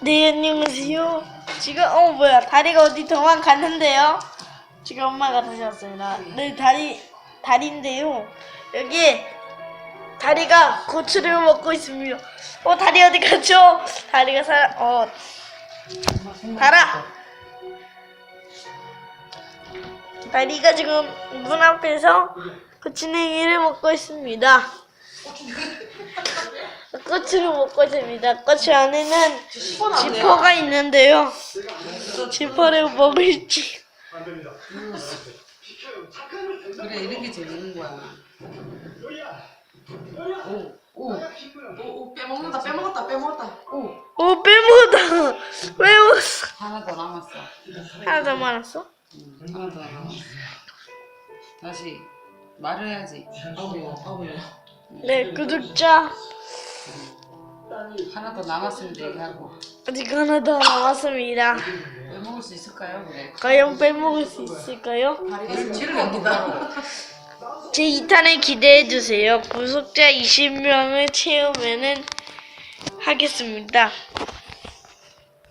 네, 안녕하세요. 지금, 어, 뭐야, 다리가 어디 도망 갔는데요? 지금 엄마가 다녀왔습니다. 네, 다리, 다리인데요. 여기, 다리가 고추를 먹고 있습니다. 어, 다리 어디 갔죠? 다리가 살, 어, 달아! 다리가 지금 문 앞에서 고추냉이를 먹고 있습니다. 고추를 먹고 있습니다. 고추 안에는 지퍼가 있는데요. 지퍼를 먹을지. 그래 이런 게 재밌는 거야. 오, 오, 오, 오, 빼먹는다, 빼먹었다, 빼먹었다. 오, 오, 빼먹었다. 왜 먹었어? 하나 더 남았어. 하나 더 말았어? 음, 하나 더 남았어. 다시 말해야지. 아우야, 아우야. 네, 구독자. 하나 더 남았으면 얘기하고. 아직 하나 더 남았습니다. 빼먹을 수 있을까요, 그래? 과연 빼먹을 수 있을까요? 제 2탄을 기대해 주세요. 구독자 20명을 채우면은 하겠습니다.